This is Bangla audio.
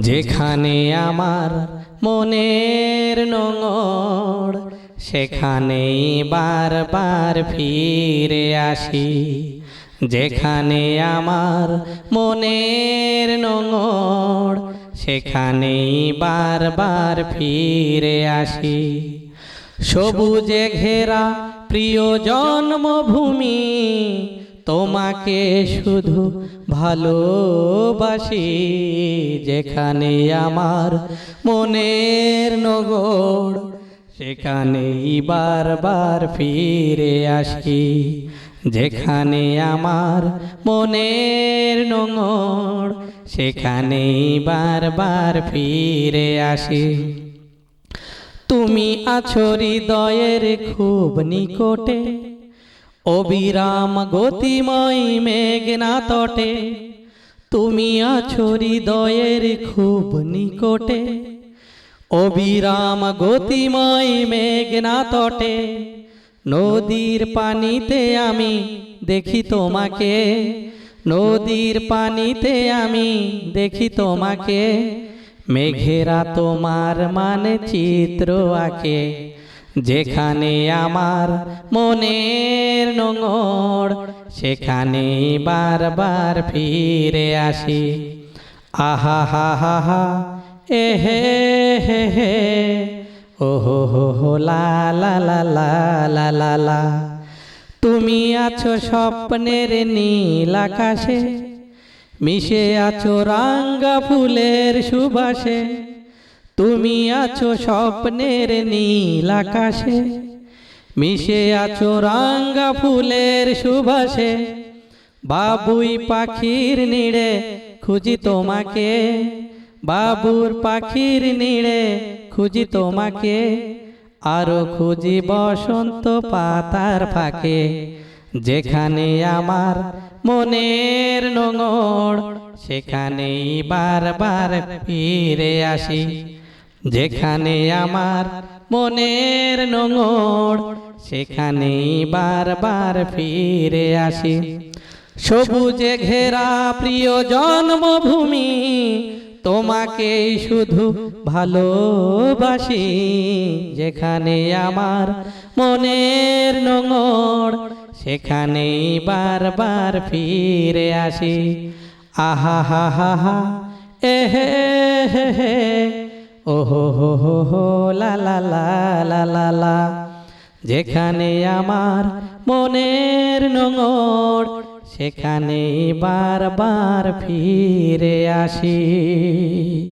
যেখানে আমার মনের নোংর সেখানেই বারবার ফিরে আসি। যেখানে আমার মনের নোংর সেখানেই বারবার ফিরে আসি। সবুজে ঘেরা প্রিয় জন্মভূমি তোমাকে শুধু ভালোবাসি, যেখানে আমার মনের নগর, সেখানেই বারবার ফিরে আসি, যেখানে আমার মনের নোংর সেখানেই বারবার ফিরে আসি। তুমি আছো হৃদয়ের খুব নিকটে অবিরাম গতিময় মেঘনা তটে। তুমি আছো হৃদয়ের খুব নিকটে। অবিরাম গতিময় মেঘনা তটে। নদীর পানিতে আমি দেখি তোমাকে। নদীর পানিতে আমি দেখি তোমাকে। মেঘেরা তোমার মানে চিত্র আঁকে। যেখানে আমার মনের নোংর সেখানে বারবার ফিরে আসি। আহা, হা হা হা, এ, হে হে হে, ও, হো হো লা লা লা। তুমি আছো স্বপ্নের নীল আকাশে, মিশে আছো রাঙ্গা ফুলের সুবাসে। তুমি আছো স্বপ্নের নীল আকাশে, মিশে আছো রাঙ্গা ফুলের সুবাসে, বাবুই পাখির নিড়ে খুঁজি তোমাকে, বাবুর পাখির নিড়ে খুঁজি তোমাকে, আরও খুঁজি বসন্ত পাতার ফাঁকে, যেখানে আমার মনের নোংর সেখানেই বারবার ফিরে আসি। যেখানে আমার মনের নোংর সেখানেই বারবার ফিরে আসি। সবুজে ঘেরা প্রিয় জন্মভূমি তোমাকে শুধু ভালোবাসি। যেখানে আমার মনের নোংর সেখানেই বারবার ফিরে আসি। আহা, হা হা হা এ হে ও হো লা লা লা লা লা লা। যেখানে আমার মনের নোংর সেখানে বারবার ফিরে আসি।